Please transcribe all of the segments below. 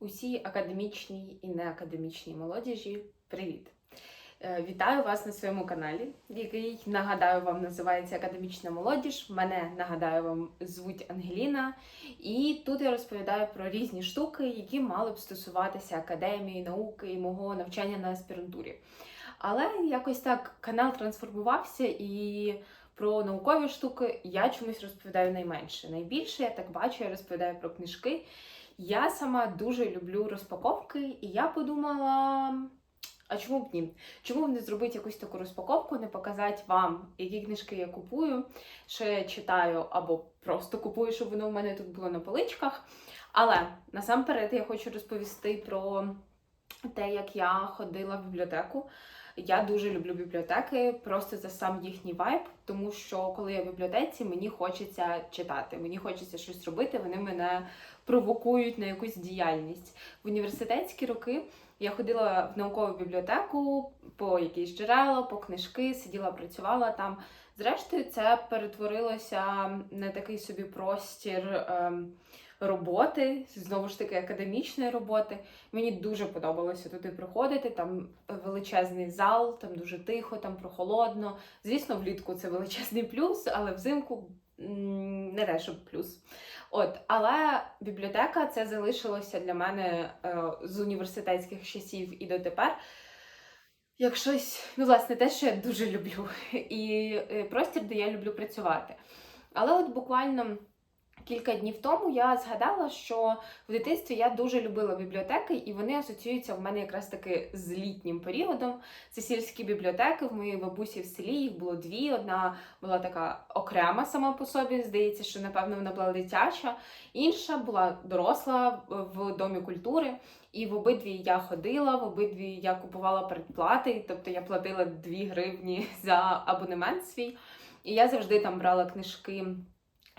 Усій академічній і неакадемічній молодіжі, привіт! Е, Вітаю вас на своєму каналі, який нагадаю вам називається Академічна молодіж. Мене нагадаю вам звуть Ангеліна, і тут я розповідаю про різні штуки, які мали б стосуватися академії, науки і мого навчання на аспірантурі. Але якось так канал трансформувався і. Про наукові штуки я чомусь розповідаю найменше. Найбільше я так бачу, я розповідаю про книжки. Я сама дуже люблю розпаковки, і я подумала: а чому б ні? Чому б не зробити якусь таку розпаковку, не показати вам, які книжки я купую, я читаю, або просто купую, щоб воно в мене тут було на поличках. Але насамперед я хочу розповісти про те, як я ходила в бібліотеку. Я дуже люблю бібліотеки просто за сам їхній вайб, тому що коли я в бібліотеці, мені хочеться читати, мені хочеться щось робити. Вони мене провокують на якусь діяльність. В університетські роки я ходила в наукову бібліотеку по якісь джерела, по книжки, сиділа, працювала там. Зрештою, це перетворилося на такий собі простір. Ем, Роботи, знову ж таки, академічної роботи. Мені дуже подобалося туди приходити. Там величезний зал, там дуже тихо, там прохолодно. Звісно, влітку це величезний плюс, але взимку не те, щоб плюс. От, але бібліотека це залишилося для мене е, з університетських часів і дотепер. Як щось, ну, власне, те, що я дуже люблю, і е, простір, де я люблю працювати. Але от буквально кілька днів тому я згадала, що в дитинстві я дуже любила бібліотеки, і вони асоціюються в мене якраз таки з літнім періодом. Це сільські бібліотеки в моїй бабусі в селі. Їх було дві. Одна була така окрема сама по собі. Здається, що напевно вона була дитяча. Інша була доросла в домі культури. І в обидві я ходила, в обидві я купувала передплати, тобто я платила 2 гривні за абонемент свій. І я завжди там брала книжки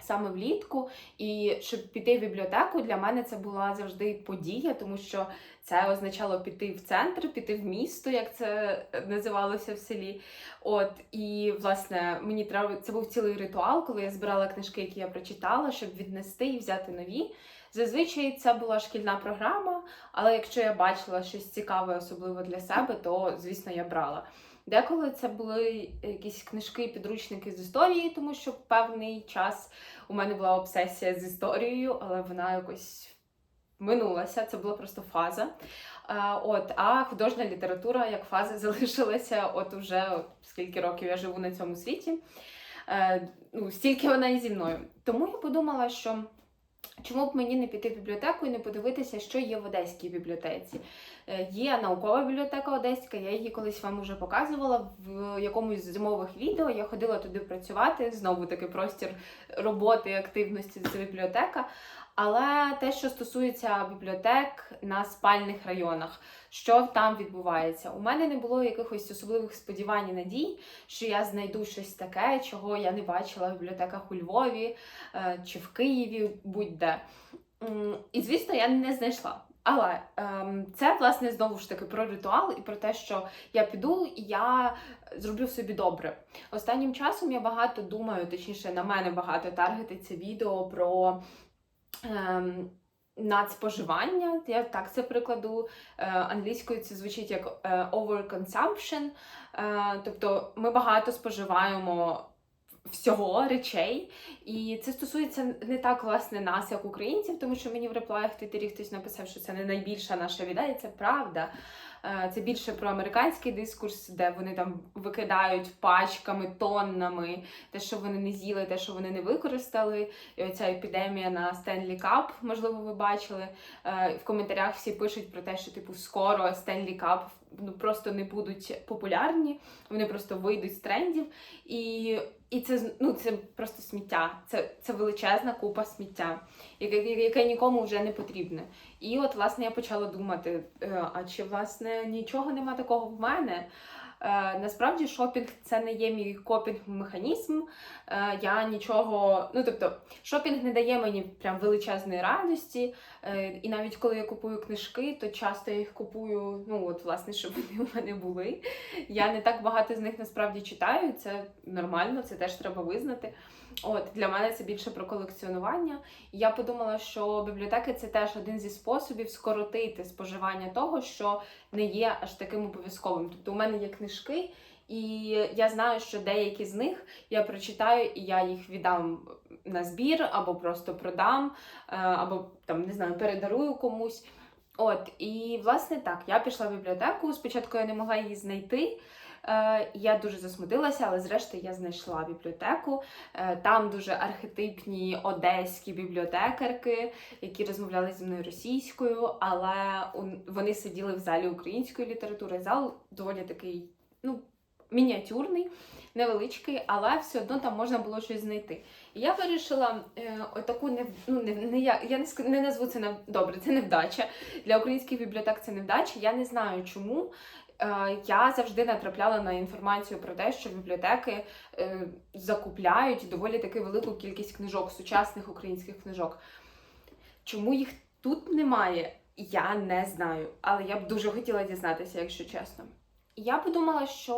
саме влітку. І щоб піти в бібліотеку, для мене це була завжди подія, тому що це означало піти в центр, піти в місто, як це називалося в селі. От і власне мені треба це був цілий ритуал, коли я збирала книжки, які я прочитала, щоб віднести і взяти нові. Зазвичай це була шкільна програма, але якщо я бачила щось цікаве, особливо для себе, то звісно я брала. Деколи це були якісь книжки, підручники з історії, тому що певний час у мене була обсесія з історією, але вона якось минулася. Це була просто фаза. От, а художня література як фаза залишилася, от уже от, скільки років я живу на цьому світі. Е, ну, стільки вона і зі мною. Тому я подумала, що. Чому б мені не піти в бібліотеку і не подивитися, що є в Одеській бібліотеці? Е, Є наукова бібліотека Одеська, я її колись вам вже показувала в якомусь з зимових відео. Я ходила туди працювати, знову таки простір роботи активності це бібліотека. Але те, що стосується бібліотек на спальних районах, що там відбувається, у мене не було якихось особливих сподівань і надій, що я знайду щось таке, чого я не бачила в бібліотеках у Львові е, чи в Києві, будь-де. І звісно, я не знайшла. Але ем, це власне знову ж таки про ритуал і про те, що я піду і я зроблю собі добре. Останнім часом я багато думаю, точніше, на мене багато таргетиться відео про надспоживання. Я так це прикладу е, англійською. Це звучить як е, overconsumption. Е, тобто ми багато споживаємо. Всього речей, і це стосується не так власне нас, як українців, тому що мені в реплаях в Твіттері хтось написав, що це не найбільша наша біда, і це правда. Е, Це більше про американський дискурс, де вони там викидають пачками, тоннами те, що вони не з'їли, те, що вони не використали. І оця епідемія на Стенлі Кап, можливо, ви бачили. Е, В коментарях всі пишуть про те, що типу скоро Стенлі Кап ну, просто не будуть популярні, вони просто вийдуть з трендів. І і це ну, це просто сміття. Це, це величезна купа сміття, яке, яке нікому вже не потрібне. І от, власне, я почала думати: е, а чи власне нічого нема такого в мене? Е, насправді шопінг це не є мій копінг-механізм. Е, я нічого, ну тобто, шопінг не дає мені прям величезної радості. І навіть коли я купую книжки, то часто я їх купую, ну от власне, щоб вони у мене були. Я не так багато з них насправді читаю, це нормально, це теж треба визнати. От для мене це більше про колекціонування. Я подумала, що бібліотеки це теж один зі способів скоротити споживання того, що не є аж таким обов'язковим. Тобто, у мене є книжки, і я знаю, що деякі з них я прочитаю і я їх віддам на збір, або просто продам, е, або там не знаю, передарую комусь. От, і власне так, я пішла в бібліотеку. Спочатку я не могла її знайти. Е, Я дуже засмутилася, але зрештою я знайшла бібліотеку. Е, Там дуже архетипні одеські бібліотекарки, які розмовляли зі мною російською, але вони сиділи в залі української літератури. Зал доволі такий, ну, мініатюрний, невеличкий, але все одно там можна було щось знайти. І я вирішила е, отаку не, ну, не, не я, я не, не назву це нев... добре, це невдача. Для українських бібліотек це невдача. Я не знаю чому. Е, Я завжди натрапляла на інформацію про те, що бібліотеки е, закупляють доволі таки велику кількість книжок, сучасних українських книжок. Чому їх тут немає, я не знаю. Але я б дуже хотіла дізнатися, якщо чесно. Я подумала, що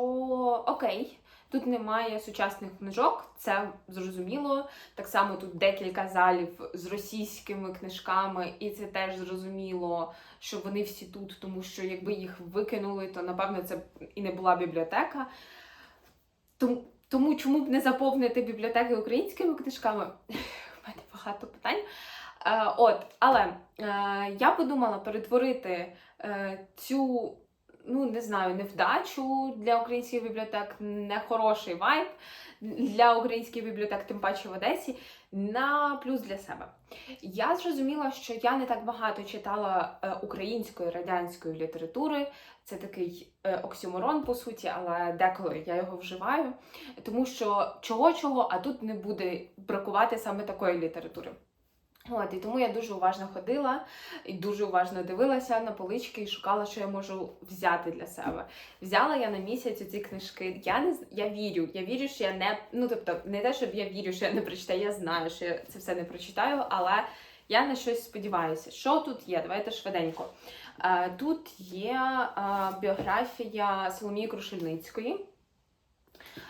окей, тут немає сучасних книжок, це зрозуміло. Так само тут декілька залів з російськими книжками, і це теж зрозуміло, що вони всі тут, тому що якби їх викинули, то напевно це і не була бібліотека. Тому, тому чому б не заповнити бібліотеки українськими книжками? У мене багато питань. Е, от, але е, я подумала перетворити е, цю, ну не знаю, невдачу для українських бібліотек, нехороший вайб для українських бібліотек, тим паче в Одесі, на плюс для себе. Я зрозуміла, що я не так багато читала е, української радянської літератури. Це такий е, оксюморон, по суті, але деколи я його вживаю, тому що чого-чого, а тут не буде бракувати саме такої літератури. От, і тому я дуже уважно ходила і дуже уважно дивилася на полички і шукала, що я можу взяти для себе. Взяла я на місяць ці книжки. Я не я вірю. Я вірю, що я не ну тобто, не те, щоб я вірю, що я не прочитаю. Я знаю, що я це все не прочитаю, але я на щось сподіваюся. Що тут є? Давайте швиденько. Е, Тут є е, біографія Соломії Крушельницької.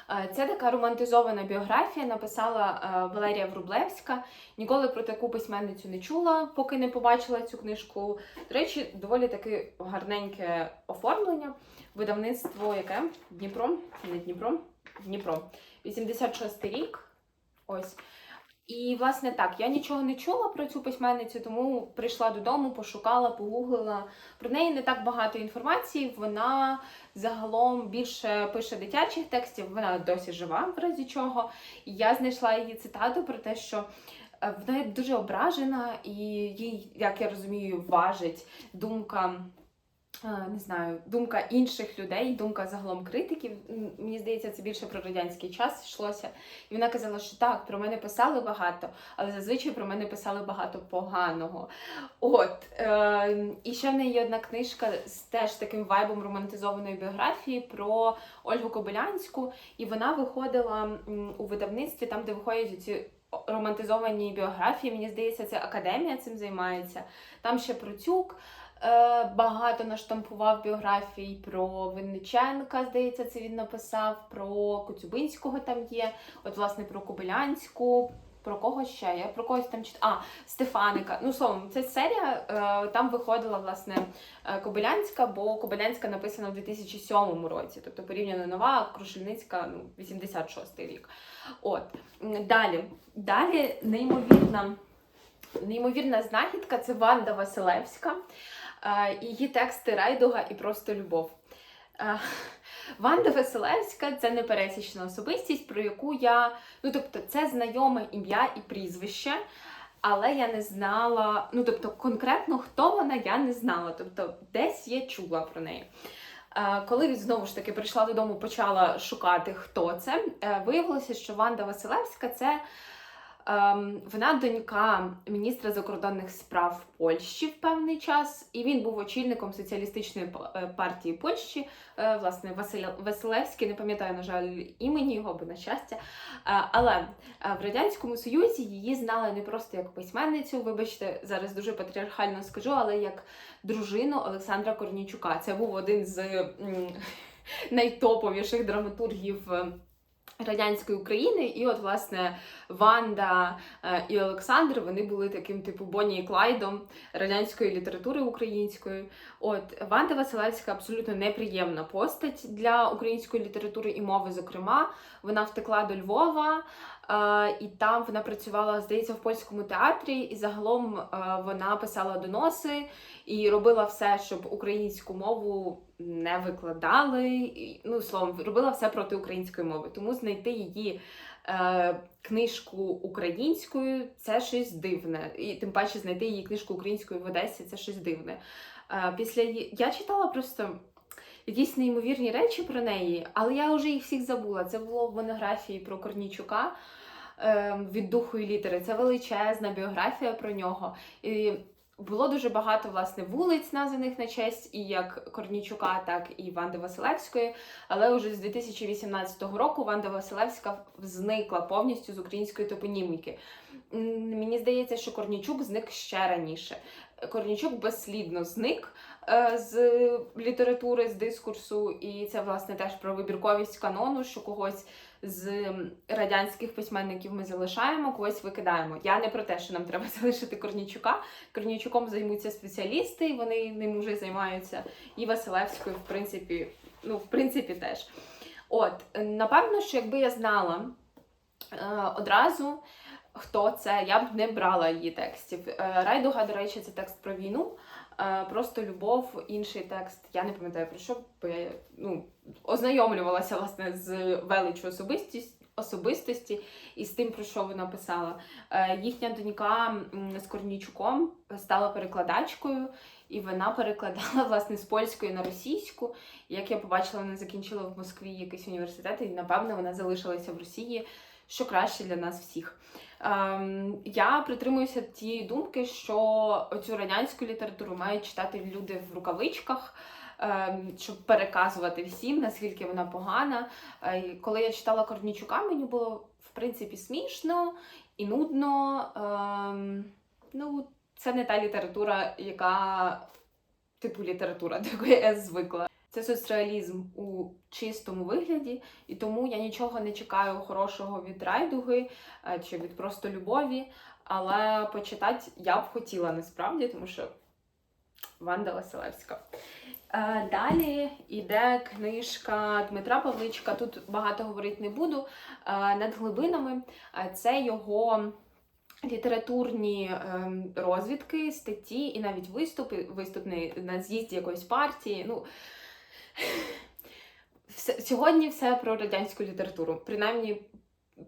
Е, Це така романтизована біографія, написала е, Валерія Врублевська. Ніколи про таку письменницю не чула, поки не побачила цю книжку. До речі, доволі таке гарненьке оформлення. Видавництво яке? Дніпро? Не Дніпро? Дніпро. 86 рік. Ось. І, власне, так, я нічого не чула про цю письменницю, тому прийшла додому, пошукала, погуглила. Про неї не так багато інформації. Вона загалом більше пише дитячих текстів, вона досі жива, в разі чого. І я знайшла її цитату про те, що е, вона дуже ображена, і їй, як я розумію, важить думка. Е, Не знаю, думка інших людей, думка загалом критиків. Мені здається, це більше про радянський час йшлося. І вона казала, що так, про мене писали багато, але зазвичай про мене писали багато поганого. От е, і ще в неї є одна книжка з теж таким вайбом романтизованої біографії про Ольгу Кобилянську, і вона виходила у видавництві, там, де виходять ці романтизовані біографії. Мені здається, це академія цим займається. Там ще Процюк багато наштампував біографій про Винниченка, здається, це він написав, про Коцюбинського там є, от, власне, про Кобилянську. Про кого ще? Я про когось там читала. А, Стефаника. Ну, словом, ця серія е, там виходила, власне, е, Кобилянська, бо Кобилянська написана в 2007 році, тобто порівняно нова, Крушельницька ну, 86 рік. От. Далі. Далі неймовірна, неймовірна знахідка це Ванда Василевська. Її тексти Райдуга і просто любов. Ванда Василевська це непересічна особистість, про яку я. Ну, тобто, це знайоме ім'я і прізвище, але я не знала. Ну, тобто, конкретно хто вона, я не знала. Тобто, десь я чула про неї. Коли знову ж таки прийшла додому, почала шукати, хто це, е, виявилося, що Ванда Василевська це вона донька міністра закордонних справ Польщі в певний час, і він був очільником соціалістичної е, партії Польщі. Е, Власне, Василевський, не пам'ятаю, на жаль, імені його, бо на щастя. Е, Але в Радянському Союзі її знали не просто як письменницю, вибачте, зараз дуже патріархально скажу, але як дружину Олександра Корнійчука. Це був один з найтоповіших драматургів е, радянської України. І от, власне, Ванда е, і Олександр вони були таким, типу, Бонні і Клайдом радянської літератури української. От Ванда Василевська абсолютно неприємна постать для української літератури і мови. Зокрема, вона втекла до Львова. Е, І там вона працювала, здається, в польському театрі, і загалом е, вона писала доноси і робила все, щоб українську мову не викладали. Ну, словом, робила все проти української мови. Тому знайти її е, книжку українською це щось дивне. І тим паче знайти її книжку українською в Одесі це щось дивне. Е, після я читала просто. Якісь неймовірні речі про неї, але я вже їх всіх забула. Це було в монографії про Корнічука е, від духу і літери. Це величезна біографія про нього. І було дуже багато власне вулиць, названих на честь і як Корнічука, так і Ванди Василевської. Але вже з 2018 року Ванда Василевська зникла повністю з української топоніміки. Мені здається, що Корнічук зник ще раніше. Корнічук безслідно зник е, з літератури, з дискурсу, і це власне теж про вибірковість канону, що когось з радянських письменників ми залишаємо, когось викидаємо. Я не про те, що нам треба залишити Корнічука. Корнічуком займуться спеціалісти, вони ним вже займаються. І Василевською, в принципі, ну, в принципі, теж. От, напевно, що якби я знала е, одразу, хто це, я б не брала її текстів. Е, Райдуга, до речі, це текст про війну. Е, Просто любов, інший текст. Я не пам'ятаю про що, бо я ну, ознайомлювалася власне з величу особистість. Особистості і з тим, про що вона писала. Е, їхня донька з Корнійчуком стала перекладачкою, і вона перекладала власне з польської на російську. Як я побачила, вона закінчила в Москві якийсь університет, і напевно вона залишилася в Росії, що краще для нас всіх. Ем, я притримуюся тієї думки, що цю радянську літературу мають читати люди в рукавичках. ем, Щоб переказувати всім, наскільки вона погана. Е, Коли я читала Корнічука, мені було в принципі смішно і нудно. Ем, Ну, це не та література, яка типу література, до якої я звикла. Це соцреалізм у чистому вигляді, і тому я нічого не чекаю хорошого від райдуги е, чи від просто любові. Але почитати я б хотіла насправді, тому що Ванда Василевська. Е, Далі йде книжка Дмитра Павличка. Тут багато говорити не буду. Е, Над глибинами це його літературні ем, розвідки, статті і навіть виступи, виступ на- з'їзді якоїсь партії. Ну, сьогодні все про радянську літературу, принаймні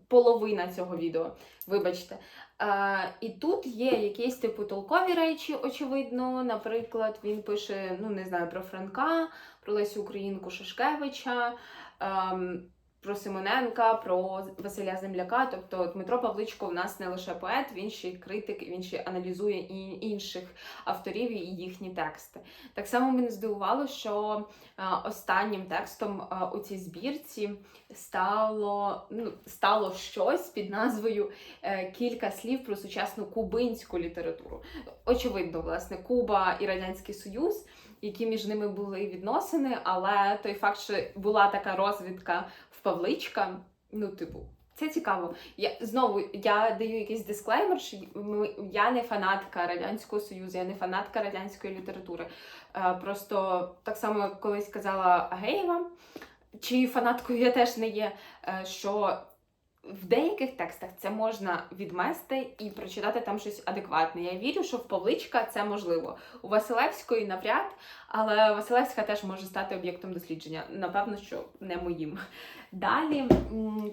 половина цього відео. Вибачте. Е, і тут є якісь типу толкові речі, очевидно. Наприклад, він пише, ну не знаю, про Франка, про Лесю Українку Шашкевича. ем, про Симоненка, про Василя Земляка. Тобто Дмитро Павличко в нас не лише поет, він ще й критик, він ще аналізує і інших авторів і їхні тексти. Так само мене здивувало, що е, останнім текстом е, у цій збірці стало, ну, стало щось під назвою е, Кілька слів про сучасну кубинську літературу. Очевидно, власне, Куба і Радянський Союз. Які між ними були відносини, але той факт, що була така розвідка Павличка, ну, типу, це цікаво. Я знову я даю якийсь дисклеймер, що я не фанатка Радянського Союзу, я не фанатка радянської літератури. Е, Просто так само колись казала Агеєва, чи фанаткою я теж не є, е, що в деяких текстах це можна відмести і прочитати там щось адекватне. Я вірю, що в Павличка це можливо. У Василевської навряд, але Василевська теж може стати об'єктом дослідження. Напевно, що не моїм. Далі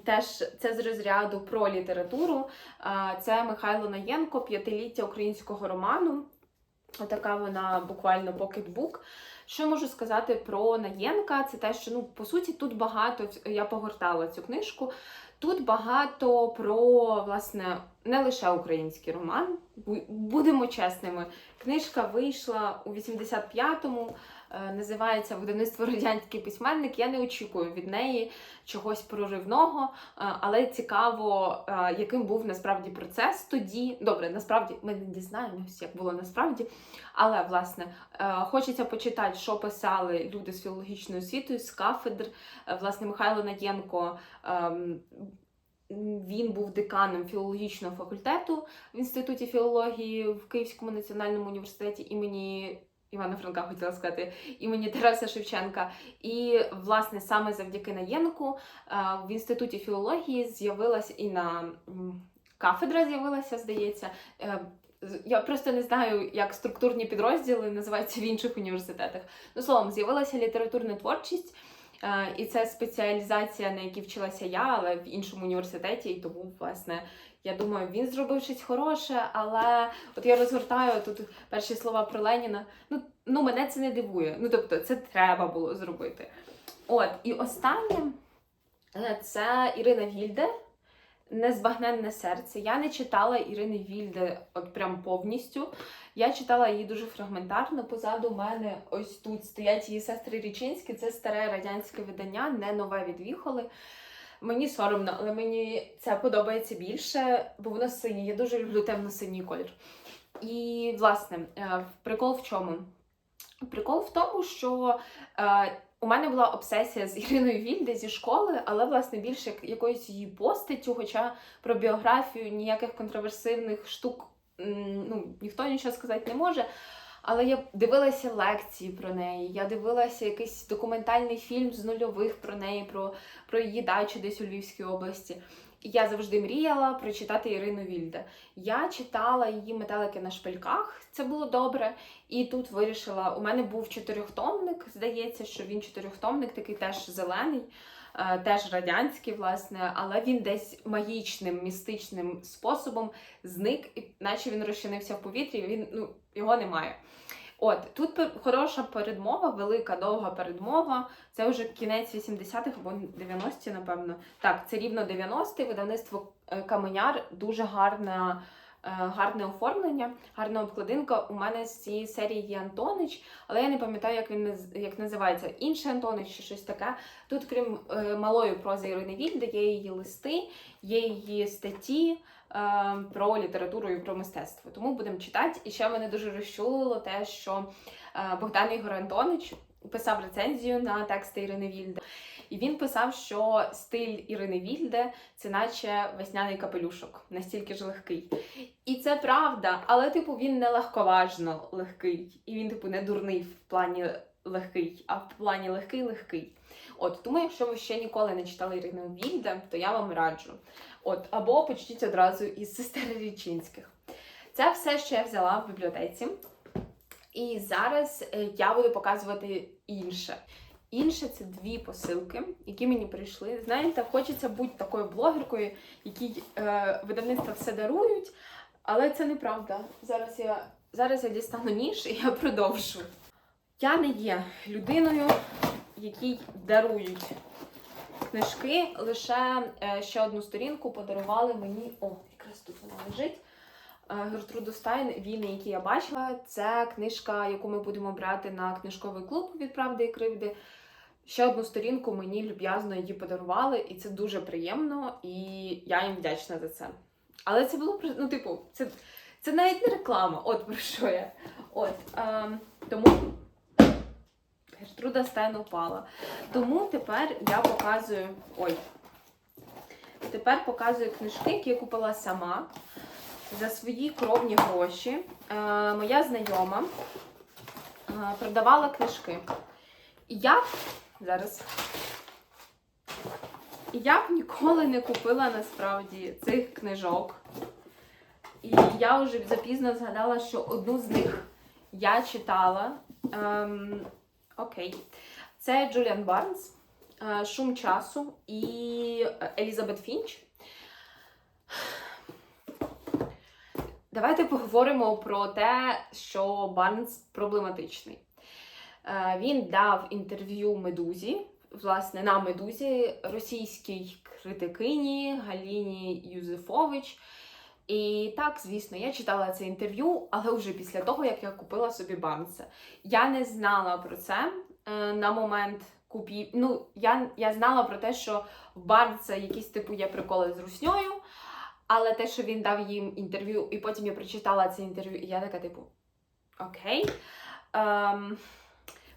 теж це з розряду про літературу. Це Михайло Наєнко, п'ятиліття українського роману. Отака вона буквально покетбук. Що можу сказати про Наєнка? Це те, що ну по суті тут багато я погортала цю книжку. Тут багато про власне не лише український роман. Бу- Будемо чесними. Книжка вийшла у 85-му, е, називається Видавництво радянський письменник. Я не очікую від неї чогось проривного, е, але цікаво, е, яким був насправді процес тоді. Добре, насправді ми не дізнаємось, як було насправді. Але власне е, хочеться почитати, що писали люди з філологічною освітою, з кафедр. Е, Власне, Михайло Надєнко. ем, він був деканом філологічного факультету в інституті філології в Київському національному університеті імені Івана Франка, хотіла сказати, імені Тараса Шевченка. І, власне, саме завдяки Наєнку е, в інституті філології з'явилася і на кафедра з'явилася, здається. Е, Я просто не знаю, як структурні підрозділи називаються в інших університетах. Ну, словом, з'явилася літературна творчість, е, і це спеціалізація, на якій вчилася я, але в іншому університеті. І тому, власне, я думаю, він зробив щось хороше, але от я розгортаю тут перші слова про Леніна. Ну, ну мене це не дивує. Ну, тобто, це треба було зробити. От, і останнє е, це Ірина Вільде. Незбагненне серце. Я не читала Ірини Вільде от прям повністю. Я читала її дуже фрагментарно. Позаду мене ось тут стоять її сестри Річинські. Це старе радянське видання, не нове від Віхоли. Мені соромно, але мені це подобається більше, бо воно синє. Я дуже люблю темно-синій колір. І, власне, е, прикол в чому? Прикол в тому, що е, у мене була обсесія з Іриною Вільде зі школи, але власне більше як- якоюсь її постаттю, хоча про біографію ніяких контроверсивних штук ну, ніхто нічого сказати не може. Але я дивилася лекції про неї, я дивилася якийсь документальний фільм з нульових про неї, про, про її дачу десь у Львівській області. Я завжди мріяла прочитати Ірину Вільде. Я читала її метелики на шпильках, це було добре. І тут вирішила, у мене був чотирьохтомник, здається, що він чотирьохтомник, такий теж зелений, е, теж радянський, власне, але він десь магічним, містичним способом зник, наче він розчинився в повітрі, він ну, його немає. От тут хороша передмова, велика довга передмова. Це вже кінець 80-х або 90-ті, напевно. Так, це рівно 90-ті, видавництво е, Каменяр, дуже гарна. Е, Гарне оформлення, гарна обкладинка. У мене з цієї серії є Антонич, але я не пам'ятаю, як він як називається. Інший Антонич чи щось таке. Тут, крім е, малої прози Ірини Вільде, є її листи, є її статті е, про літературу і про мистецтво. Тому будемо читати. І ще мене дуже розчулило те, що Богдан Ігор Антонич писав рецензію на тексти Ірини Вільде. І він писав, що стиль Ірини Вільде це наче весняний капелюшок, настільки ж легкий. І це правда, але типу він не легковажно легкий, і він, типу, не дурний в плані легкий, а в плані легкий легкий. От тому, якщо ви ще ніколи не читали Ірину Вільде, то я вам раджу. От, або почніть одразу із сестер Річинських. Це все, що я взяла в бібліотеці. І зараз е, я буду показувати інше. Інше це дві посилки, які мені прийшли. Знаєте, хочеться бути такою блогеркою, якій е, видавництва все дарують, але це неправда. Зараз я, зараз я дістану ніж і я продовжу. Я не є людиною, якій дарують книжки. Лише е, ще одну сторінку подарували мені. О, якраз тут вона лежить. Е, Гертруду Стайн, війни, які я бачила. Це книжка, яку ми будемо брати на книжковий клуб від правди і кривди. Ще одну сторінку мені люб'язно її подарували, і це дуже приємно, і я їм вдячна за це. Але це було ну, типу, це, це навіть не реклама, от про що я. От, ем, тому Гертруда Стайн упала. Тому тепер я показую. Ой. Тепер показую книжки, які я купила сама за свої кровні гроші. Е, моя знайома е, продавала книжки. І я зараз. Я б ніколи не купила насправді цих книжок. І я вже запізно згадала, що одну з них я читала. Ем, окей. Це Джуліан Барнс, е, Шум часу і Елізабет Фінч. Давайте поговоримо про те, що Барнс проблематичний. Е, Він дав інтерв'ю Медузі, власне, на Медузі російській критикині Галіні Юзефович. І так, звісно, я читала це інтерв'ю, але вже після того, як я купила собі Барнса. Я не знала про це е, на момент купів. Ну, я, я знала про те, що в Барнса якісь типу є приколи з русньою, але те, що він дав їм інтерв'ю, і потім я прочитала це інтерв'ю, і я така, типу, окей. Ем,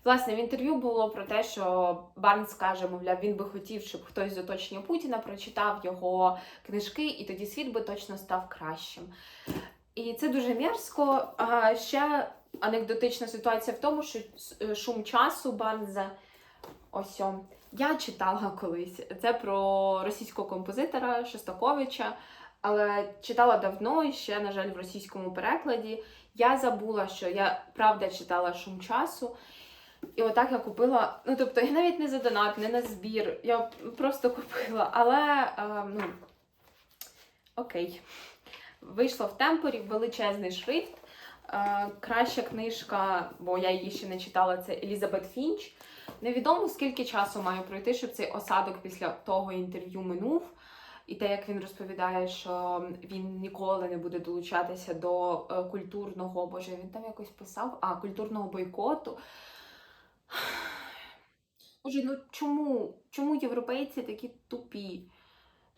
Власне, в інтерв'ю було про те, що Барнс каже, мовляв, він би хотів, щоб хтось з оточення Путіна прочитав його книжки, і тоді світ би точно став кращим. І це дуже мерзко. А ще анекдотична ситуація в тому, що шум часу Барнза. Ось я читала колись. Це про російського композитора Шостаковича, але читала давно і ще, на жаль, в російському перекладі. Я забула, що я правда читала шум часу. І отак я купила. Ну, тобто, я навіть не за донат, не на збір. Я просто купила. Але е, ну, окей. Вийшло в темпорі величезний шрифт. Е, краща книжка, бо я її ще не читала, це Елізабет Фінч. Невідомо скільки часу має пройти, щоб цей осадок після того інтерв'ю минув. І те, як він розповідає, що він ніколи не буде долучатися до е, культурного, боже, він там якось писав, а культурного бойкоту. Боже, ну чому? Чому європейці такі тупі?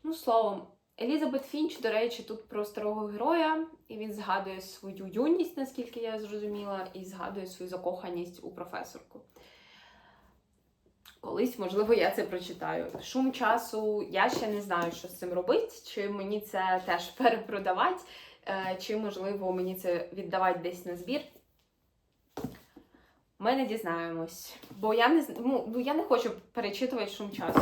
Ну, словом, Елізабет Фінч, до речі, тут про старого героя, і він згадує свою юність, наскільки я зрозуміла, і згадує свою закоханість у професорку. Колись, можливо, я це прочитаю. Шум часу, я ще не знаю, що з цим робити, чи мені це теж перепродавати, е, чи, можливо, мені це віддавати десь на збір. Ми не дізнаємось, бо я не ну, я не хочу перечитувати шум часу.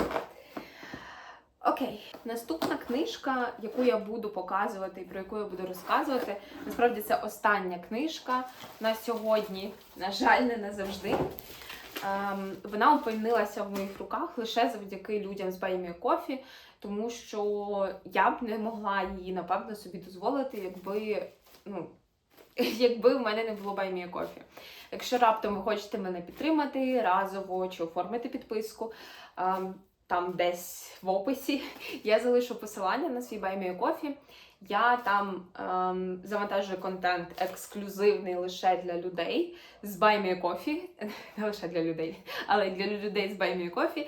Окей, наступна книжка, яку я буду показувати і про яку я буду розказувати. Насправді це остання книжка на сьогодні. На жаль, не назавжди. Ем, вона опинилася в моїх руках лише завдяки людям з Me Coffee, тому що я б не могла її, напевно, собі дозволити, якби, ну, якби в мене не було Me Coffee. Якщо раптом ви хочете мене підтримати разово чи оформити підписку, ем, там десь в описі я залишу посилання на свій Me Coffee. Я там ем, завантажую контент ексклюзивний лише для людей з Coffee. Не лише для людей, але й для людей з Coffee.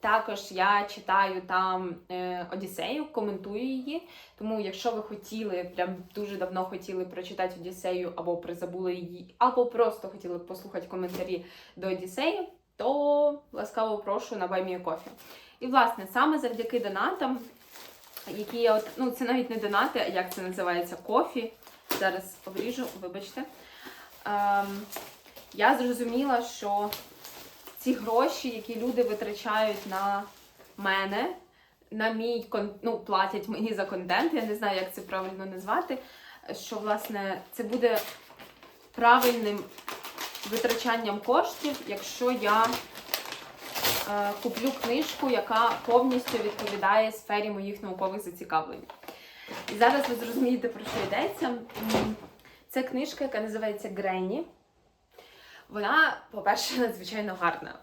Також я читаю там е, Одіссею, коментую її. Тому, якщо ви хотіли, прям дуже давно хотіли прочитати Одіссею, або призабули її, або просто хотіли послухати коментарі до Одіссеї, то ласкаво прошу на Coffee. І, власне, саме завдяки донатам, які я от, ну це навіть не донати, а як це називається, кофі. Зараз обріжу, вибачте. Ем, я зрозуміла, що ці гроші, які люди витрачають на мене, на мій ну, платять мені за контент, я не знаю, як це правильно назвати. Що, власне, це буде правильним витрачанням коштів, якщо я куплю книжку, яка повністю відповідає сфері моїх наукових зацікавлень. І зараз ви зрозумієте, про що йдеться. Це книжка, яка називається Грені. Вона, по-перше, надзвичайно гарна.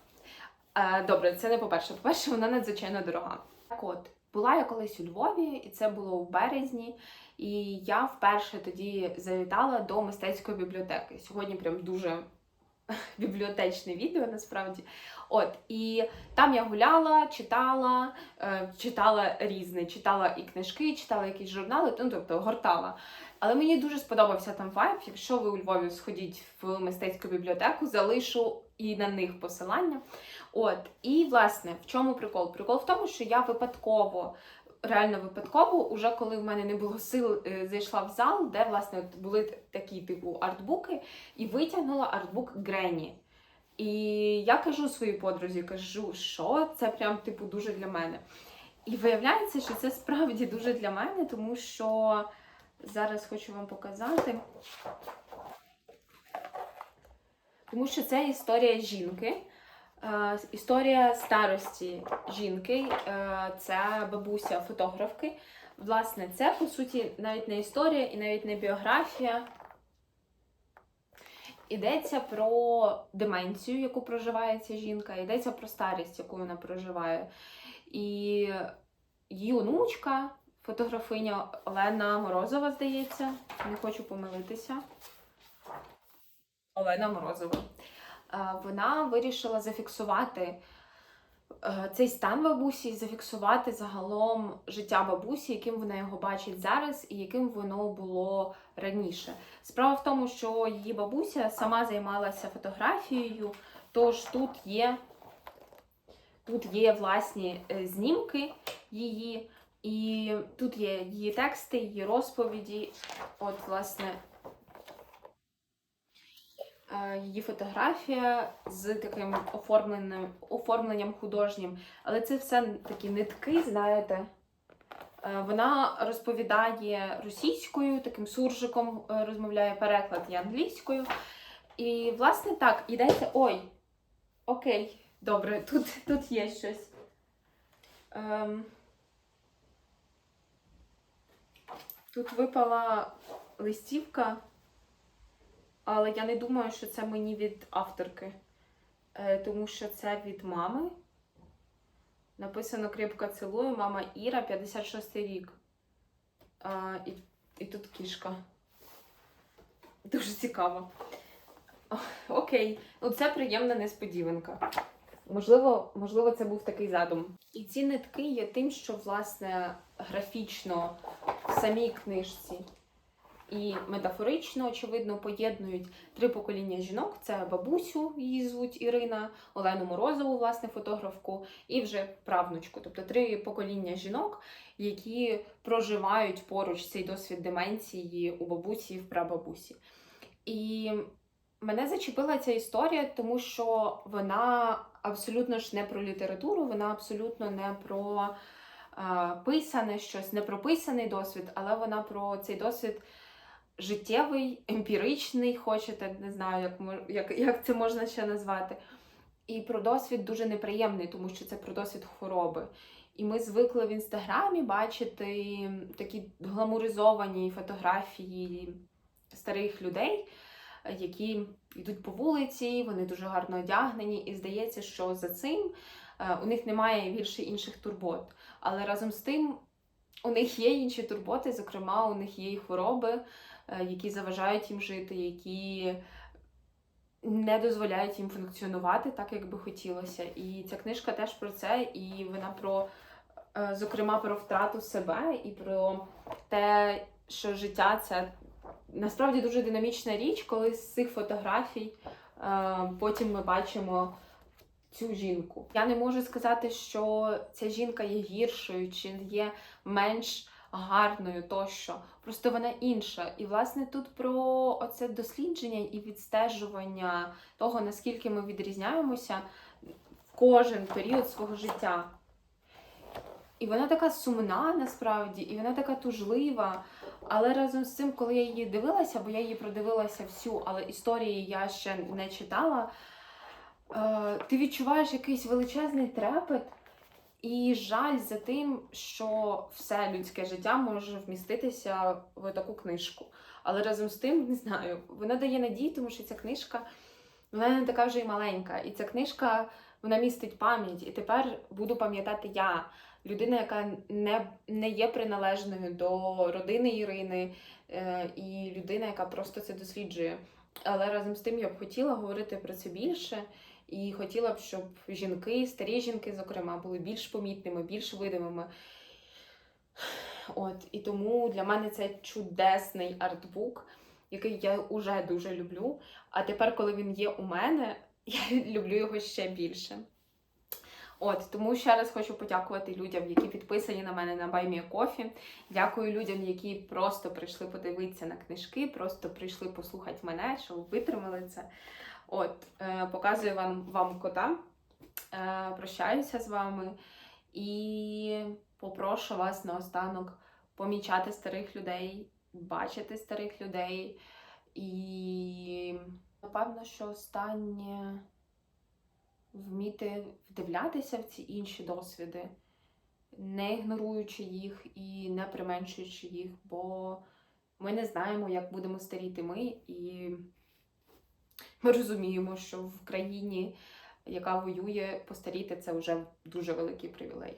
Е, Добре, це не по-перше. По-перше, вона надзвичайно дорога. Так от, була я колись у Львові, і це було у березні. І я вперше тоді завітала до мистецької бібліотеки. Сьогодні прям дуже бібліотечне відео насправді. От, і там я гуляла, читала, е, читала різне, читала і книжки, читала якісь журнали, ну тобто гортала. Але мені дуже сподобався там вайб. Якщо ви у Львові сходіть в мистецьку бібліотеку, залишу і на них посилання. От, і власне, в чому прикол? Прикол в тому, що я випадково. Реально випадково, уже коли в мене не було сил, е, зайшла в зал, де власне були такі типу артбуки, і витягнула артбук Грені. І я кажу своїй подрузі, кажу, що це прям типу дуже для мене. І виявляється, що це справді дуже для мене, тому що зараз хочу вам показати. Тому що це історія жінки, історія старості жінки, е, це бабуся фотографки. Власне, це по суті навіть не історія і навіть не біографія. Йдеться про деменцію, яку проживає ця жінка, йдеться про старість, яку вона проживає. І її онучка фотографиня Олена Морозова, здається. Не хочу помилитися. Олена Морозова. Е, Вона вирішила зафіксувати е, цей стан бабусі, зафіксувати загалом життя бабусі, яким вона його бачить зараз і яким воно було раніше. Справа в тому, що її бабуся сама займалася фотографією, тож тут є, тут є власні е, знімки її, і тут є її тексти, її розповіді. От, власне, її фотографія з таким оформленим, оформленням художнім. Але це все такі нитки, знаєте. Е, Вона розповідає російською, таким суржиком е, розмовляє переклад є англійською. І, власне, так, йдеться. Ой, окей, добре, тут, тут є щось. Ем, тут випала листівка, але я не думаю, що це мені від авторки, е, тому що це від мами. Написано Кріпко цілую, мама Іра, 56 рік. А, і, і тут кішка. Дуже цікаво. Окей, ну це приємна несподіванка. Можливо, можливо, це був такий задум. І ці нитки є тим, що, власне, графічно в самій книжці і метафорично, очевидно, поєднують три покоління жінок: це бабусю, її звуть Ірина, Олену Морозову, власне, фотографку, і вже правнучку. Тобто три покоління жінок, які проживають поруч цей досвід деменції у бабусі і в прабабусі. І мене зачепила ця історія, тому що вона абсолютно ж не про літературу, вона абсолютно не про е, писане щось, не про писаний досвід, але вона про цей досвід життєвий, емпіричний, хочете, не знаю, як, як, як це можна ще назвати. І про досвід дуже неприємний, тому що це про досвід хвороби. І ми звикли в інстаграмі бачити такі гламуризовані фотографії старих людей, які йдуть по вулиці, вони дуже гарно одягнені, і здається, що за цим е, у них немає більше інших турбот. Але разом з тим у них є інші турботи, зокрема, у них є і хвороби, які заважають їм жити, які не дозволяють їм функціонувати так, як би хотілося. І ця книжка теж про це, і вона про, е, зокрема, про втрату себе і про те, що життя це насправді дуже динамічна річ, коли з цих фотографій е, потім ми бачимо цю жінку. Я не можу сказати, що ця жінка є гіршою чи є менш гарною тощо. Просто вона інша. І власне тут про оце дослідження і відстежування того, наскільки ми відрізняємося в кожен період свого життя. І вона така сумна насправді, і вона така тужлива. Але разом з цим, коли я її дивилася, бо я її продивилася всю, але історії я ще не читала, е, ти відчуваєш якийсь величезний трепет і жаль за тим, що все людське життя може вміститися в таку книжку. Але разом з тим, не знаю, вона дає надію, тому що ця книжка вона не така вже й маленька. І ця книжка вона містить пам'ять. І тепер буду пам'ятати я, людина, яка не, не є приналежною до родини Ірини, е, і людина, яка просто це досліджує. Але разом з тим я б хотіла говорити про це більше. І хотіла б, щоб жінки, старі жінки, зокрема, були більш помітними, більш видимими. От, і тому для мене це чудесний артбук, який я уже дуже люблю. А тепер, коли він є у мене, я люблю його ще більше. От, тому ще раз хочу подякувати людям, які підписані на мене на BuyMeACoffee. Дякую людям, які просто прийшли подивитися на книжки, просто прийшли послухати мене, що витримали це. От, е, показую вам, вам кота, е, прощаюся з вами і попрошу вас наостанок помічати старих людей, бачити старих людей. І напевно, що останнє вміти вдивлятися в ці інші досвіди, не ігноруючи їх і не применшуючи їх, бо ми не знаємо, як будемо старіти ми, і ми розуміємо, що в країні, яка воює, постаріти це вже дуже великий привілей.